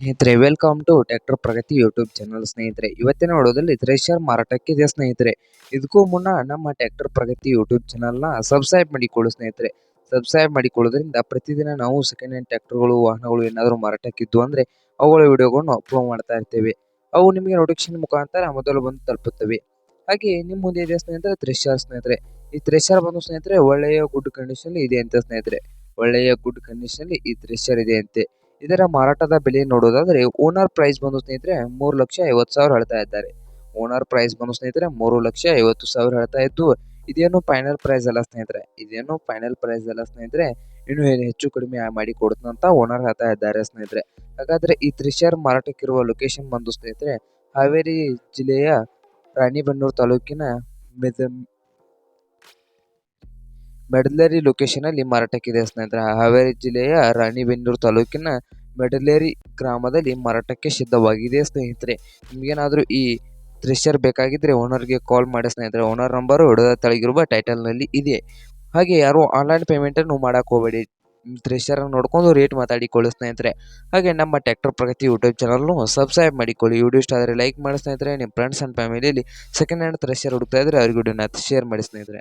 ಸ್ನೇಹಿತರೆ welcome to tractor Pragati YouTube channel ಸ್ನೇಹಿತರೆ. ಇವತ್ತಿನ ನೋಡೋದಲ್ಲಿ ಥ್ರೆಷರ್ ಮಾರಾಟಕ್ಕೆ ಇದೆ ಸ್ನೇಹಿತರೆ? ಇದಕ್ಕೂ ಮುನ್ನ ನಮ್ಮ ಟ್ಯಾಕ್ಟರ್ ಪ್ರಗತಿ ಯೂಟ್ಯೂಬ್ ಚಾನಲ್ನ ಸಬ್ಸ್ಕ್ರೈಬ್ ಮಾಡಿಕೊಳ್ಳು ಸ್ನೇಹಿತರೆ. ಸಬ್ಸ್ಕ್ರೈಬ್ ಮಾಡಿಕೊಳ್ಳೋದ್ರಿಂದ ಪ್ರತಿದಿನ ನಾವು ಸೆಕೆಂಡ್ ಹ್ಯಾಂಡ್ ಟ್ರ್ಯಾಕ್ಟರ್ಗಳು ವಾಹನಗಳು ಏನಾದರೂ ಮಾರಾಟಕ್ಕಿದ್ದು ಅಂದರೆ ಅವುಗಳ ವಿಡಿಯೋಗಳನ್ನು ಅಪ್ಲೋಡ್ ಮಾಡ್ತಾ ಇರ್ತೇವೆ. ಅವು ನಿಮಗೆ ನೋಟಿಫಿಕೇಶನ್ ಮುಖಾಂತರ ಮೊದಲು ಬಂದು ತಲುಪುತ್ತವೆ. ಹಾಗೆ ನಿಮ್ಮ ಮುಂದೆ ಇದೆ ಸ್ನೇಹಿತರೆ? ಥ್ರೆಷರ್ ಸ್ನೇಹಿತರೆ. ಈ ಥ್ರೆಷರ್ ಬಂದು ಸ್ನೇಹಿತರೆ ಒಳ್ಳೆಯ ಗುಡ್ ಕಂಡೀಷನ್ ಇದೆ ಅಂತ ಸ್ನೇಹಿತರೆ. ಒಳ್ಳೆಯ ಗುಡ್ ಕಂಡೀಷನ್ ಈ ಥ್ರೆಷರ್ ಇದೆ ಅಂತೆ ಇದರ ಮಾರಾಟದ ಬೆಲೆ ನೋಡೋದಾದರೆ ಓನರ್ ಪ್ರೈಸ್ ಬಂದು ಸ್ನೇಹಿತರೆ ಮೂರು ಲಕ್ಷ ಐವತ್ತು ಸಾವಿರ ಹೇಳ್ತಾ ಇದ್ದಾರೆ. ಓನರ್ ಪ್ರೈಸ್ ಬಂದು ಸ್ನೇಹಿತರೆ ಮೂರು ಲಕ್ಷ ಐವತ್ತು ಸಾವಿರ ಹೇಳ್ತಾ ಇದ್ದು, ಇದೇನು ಫೈನಲ್ ಪ್ರೈಸ್ ಅಲ್ಲ ಸ್ನೇಹಿತರೆ. ಇದೇನು ಫೈನಲ್ ಪ್ರೈಸ್ ಅಲ್ಲ ಸ್ನೇಹಿತರೆ. ಇನ್ನು ಹೆಚ್ಚು ಕಡಿಮೆ ಮಾಡಿ ಕೊಡ್ತಂತ ಓನರ್ ಹೇಳ್ತಾ ಇದ್ದಾರೆ ಸ್ನೇಹಿತರೆ. ಹಾಗಾದ್ರೆ ಈ ತ್ರಿಶರ್ ಮಾರಾಟಕ್ಕಿರುವ ಲೊಕೇಶನ್ ಬಂದು ಸ್ನೇಹಿತರೆ, ಹಾವೇರಿ ಜಿಲ್ಲೆಯ ರಾಣಿಬೆನ್ನೂರು ತಾಲೂಕಿನ ಮೆದ ಮೆಡಲೇರಿ ಲೊಕೇಶನ್ ಅಲ್ಲಿ ಮಾರಾಟಕ್ಕಿದೆ. ಸ್ನೇಹಿತರೆ, ಹಾವೇರಿ ಜಿಲ್ಲೆಯ ರಾಣಿಬೆನ್ನೂರು ತಾಲೂಕಿನ ಮೆಡಲೇರಿ ಗ್ರಾಮದಲ್ಲಿ ಮಾರಾಟಕ್ಕೆ ಸಿದ್ಧವಾಗಿದೆ ಸ್ನೇಹಿತರೆ. ನಿಮಗೇನಾದರೂ ಈ ಥ್ರೆಷರ್ ಬೇಕಾಗಿದ್ದರೆ ಓನರ್ಗೆ ಕಾಲ್ ಮಾಡಿ ಸ್ನೇಹಿತರೆ. ಓನರ್ ನಂಬರು ತೆಳಗಿರುವ ಟೈಟಲ್ನಲ್ಲಿ ಇದೆ. ಹಾಗೆ ಯಾರು ಆನ್ಲೈನ್ ಪೇಮೆಂಟನ್ನು ಮಾಡೋಕೆ ಹೋಗಬೇಡಿ. ಥ್ರೆಷರ್ ನೋಡಿಕೊಂಡು ರೇಟ್ ಮಾತಾಡಿಕೊಳ್ಳಿ ಸ್ನೇಹಿತರೆ. ಹಾಗೆ ನಮ್ಮ ಟ್ಯಾಕ್ಟರ್ ಪ್ರಗತಿ ಯೂಟ್ಯೂಬ್ ಚಾನಲ್ನು ಸಬ್ಸ್ಕ್ರೈಬ್ ಮಾಡಿಕೊಳ್ಳಿ. ವಿಡಿಯೋ ಇಷ್ಟ ಆದರೆ ಲೈಕ್ ಮಾಡಿ ಸ್ನೇಹಿತರೆ. ನಿಮ್ಮ ಫ್ರೆಂಡ್ಸ್ ಆ್ಯಂಡ್ ಫ್ಯಾಮಿಲಿಯಲ್ಲಿ ಸೆಕೆಂಡ್ ಹ್ಯಾಂಡ್ ಥ್ರೆಷರ್ ಹುಡುಕ್ತಾ ಇದ್ದರೆ ಅವ್ರಿಗೆ ವಿಡಿಯೋನ ಶೇರ್ ಮಾಡಿ ಸ್ನೇಹಿತರೆ.